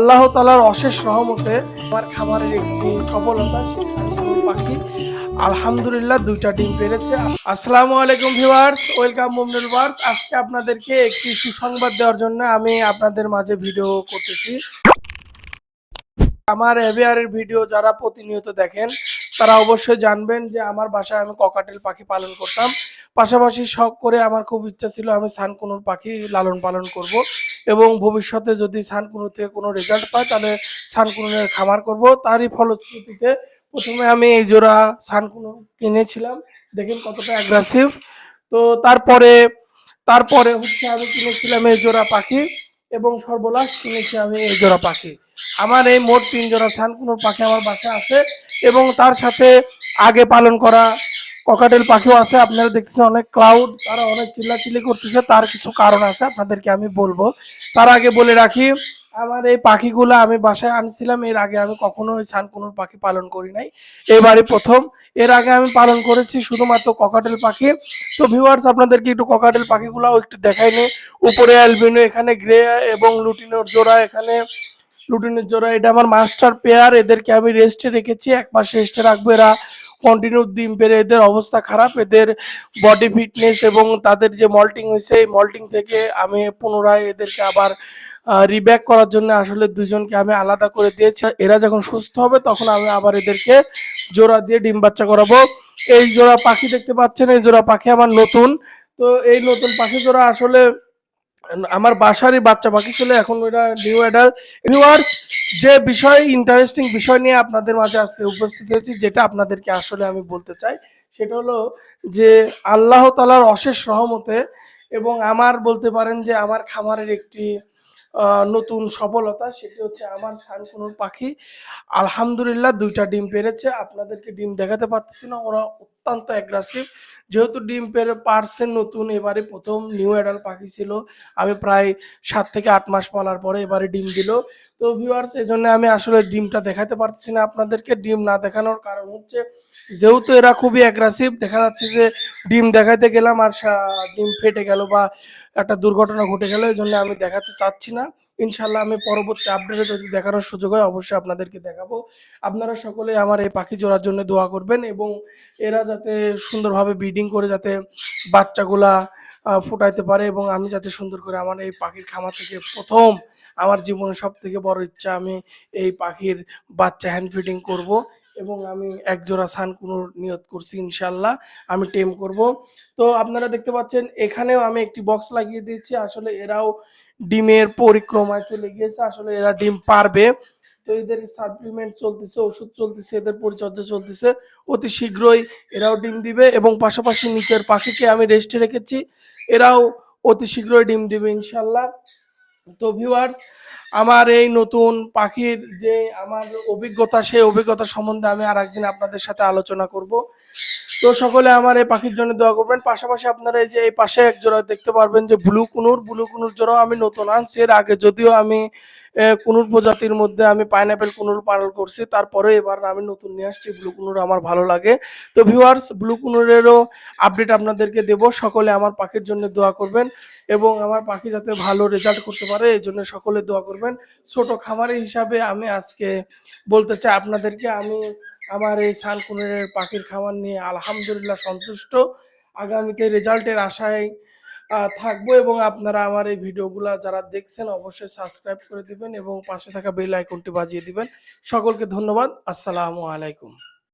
আল্লাহ তালার অশেষ রহমতে আমার খামারের একটি সফলতা পাখি, আলহামদুলিল্লাহ দুইটা ডিম পেরেছে। আসসালামু আলাইকুম ভিউয়ার্স, ওয়েলকাম মুমনুল ভার্স। আজকে আপনাদেরকে একটি সুসংবাদ দেওয়ার জন্য আমি আপনাদের মাঝে ভিডিও করতেছি। আমার এভিয়ারের ভিডিও যারা প্রতিনিয়ত দেখেন, তারা অবশ্যই জানবেন যে আমার বাসায় আমি ককাটেল পাখি পালন করতাম। পাশাপাশি শখ করে আমার খুব ইচ্ছা ছিল আমি সানকুনুর পাখি লালন পালন করব। এবং ভবিষ্যতে যদি সানকুনুর থেকে কোনো রেজাল্ট পাই তাহলে সানকুনুরের খামার করব। তারই ফলশ্রুতিতে প্রথমে আমি এই জোড়া সানকুনুর কিনেছিলাম। দেখেন কতটা অ্যাগ্রেসিভ তো তারপরে তারপরে হচ্ছে আমি কিনেছিলাম এই জোড়া পাখি এবং সর্বলাশ কিনেছি আমি এই জোড়া পাখি। আমার এই মোট তিন জোড়া সানকুনুর পাখি আমার বাসায় আছে এবং তার সাথে আগে পালন করা ককাটেল পাখিও আছে, আপনারা দেখছেন অনেক ক্লাউড তারা অনেক চিল্লাচিল্লি করতেছে, তার কিছু কারণ আছে, আপনাদেরকে আমি বলব। তার আগে বলে রাখি, আমার এই পাখিগুলো আমি বাসায় আনছিলাম, এর আগে আমি কখনো ওই সানকুনুর পাখি পালন করি নাই। এবারে প্রথম, এর আগে আমি পালন করেছি শুধুমাত্র ককাটেল পাখি। তো ভিউয়ার্স আপনাদেরকে একটু ককাটেল পাখিগুলো একটু দেখাই নি। উপরে অ্যালবিনো এখানে গ্রে এবং লুটিনোর জোড়া, এখানে লুটিনের জোড়া, এটা আমার মাস্টার পেয়ার এদেরকে আমি রেস্টে রেখেছি, এক মাস রেস্টে রাখব এরা। কন্টিনিউ ডিম পেরে এদের অবস্থা খারাপ, এদের বডি ফিটনেস এবং তাদের যে মল্টিং হয়েছে, এই মল্টিং থেকে আমি পুনরায় এদেরকে আবার রিব্যাক করার জন্য আসলে দুজনকে আমি আলাদা করে দিয়েছি। এরা যখন সুস্থ হবে তখন আমি আবার এদেরকে জোড়া দিয়ে ডিম বাচ্চা করাবো। এই জোড়া পাখি দেখতে পাচ্ছেন, এই জোড়া পাখি আমার নতুন। তো এই নতুন পাখি জোড়া আসলে আমার বাসারই বাচ্চা পাখি ছিল, এখন ওটা নিউ অ্যাডাল্ট ভিউয়ার্স যে বিষয় ইন্টারেস্টিং বিষয় নিয়ে আপনাদের মাঝে আজকে উপস্থিত হয়েছি, যেটা আপনাদেরকে আসলে আমি বলতে চাই, সেটা হলো যে আল্লাহ তালার অশেষ রহমতে এবং আমার বলতে পারেন যে আমার খামারের একটি নতুন সফলতা, সেটি হচ্ছে আমার সানকুনুর পাখি। আলহামদুলিল্লাহ দুইটা ডিম পেরেছে, আপনাদেরকে ডিম দেখাতে পারতেছি না, ওরা অত্যন্ত অ্যাগ্রেসিভ যেহেতু ডিম পেরে পারছেন নতুন, এবারে প্রথম নিউ অ্যাডাল পাখি ছিল। আমি প্রায় সাত থেকে আট মাস পালার পরে এবারে ডিম দিল। তো ভিউয়ার্স এই জন্য আমি আসলে ডিমটা দেখাতে পারছি না। আপনাদেরকে ডিম না দেখানোর কারণ হচ্ছে, যেহেতু এরা খুবই অ্যাগ্রেসিভ দেখা যাচ্ছে যে ডিম দেখাতে গেলাম আর ডিম ফেটে গেল বা একটা দুর্ঘটনা ঘটে গেল এই জন্য আমি দেখাতে চাচ্ছি না। ইনশাল্লাহ আমি পরবর্তী আপডেটে যদি দেখানোর সুযোগ হয়, অবশ্যই আপনাদেরকে দেখাবো। আপনারা সকলে আমার এই পাখি জোড়ার জন্য দোয়া করবেন এবং এরা যাতে সুন্দরভাবে ব্রিডিং করে যাতে বাচ্চাগুলা ফোটাইতে পারে এবং আমি যাতে সুন্দর করে আমার এই পাখির খামার থেকে প্রথম আমার জীবনের সব থেকে বড় ইচ্ছা আমি এই পাখির বাচ্চা হ্যান্ড ফিডিং করব। এবং আমি এক জোড়া সানকুনুর নিয়ত করছি ইনশাল্লাহ আমি টেম করব। তো আপনারা দেখতে পাচ্ছেন, এখানেও আমি একটি বক্স লাগিয়ে দিয়েছি। আসলে এরাও ডিমের পরিক্রমায় চলে গিয়েছে, আসলে এরা ডিম পারবে। তো এদের সাপ্লিমেন্ট চলতেছে, ওষুধ চলতেছে, এদের পরিচর্যা চলতেছে। অতি শীঘ্রই এরাও ডিম দিবে এবং পাশাপাশি নিচের পাখিকে আমি রেস্টে রেখেছি। এরাও অতি শীঘ্রই ডিম দিবে ইনশাল্লাহ তো ভিউয়ার্স আমার এই নতুন পাখির যে আমার অভিজ্ঞতা, সেই অভিজ্ঞতা সম্বন্ধে আমি আর একদিন আপনাদের সাথে আলোচনা করব। তো সকলে আমার এই পাখির জন্য দোয়া করবেন। পাশাপাশি আপনারা এই যে এই পাশে এক জোড়া দেখতে পারবেন যে ব্লু কুনুর। ব্লু কুনুর জোড়াও আমি নতুন আনছি। এর আগে যদিও আমি কুনুর প্রজাতির মধ্যে আমি পাইনাপেল কুনুর পালন করছি। তারপরে এবার আমি নতুন নিয়ে আসছি। ব্লু কুনুর আমার ভালো লাগে। তো ভিউয়ার্স, ব্লু কুনুরেরও আপডেট আপনাদেরকে দেব। সকলে আমার পাখির জন্য দোয়া করবেন এবং আমার পাখি যাতে ভালো রেজাল্ট করতে পারে, এই জন্য সকলে দোয়া করবেন। ছোট খামারি হিসাবে আমি আজকে বলতে চাই আপনাদেরকে, আমি আমার এই সালকুনের পাখির খামার নিয়ে আলহামদুলিল্লাহ সন্তুষ্ট। আগামীতে রেজাল্টের আশায় থাকব এবং আপনারা আমার এই ভিডিওগুলো যারা দেখছেন অবশ্যই সাবস্ক্রাইব করে দিবেন এবং পাশে থাকা বেল আইকনটি বাজিয়ে দিবেন। সকলকে ধন্যবাদ। আসসালামু আলাইকুম।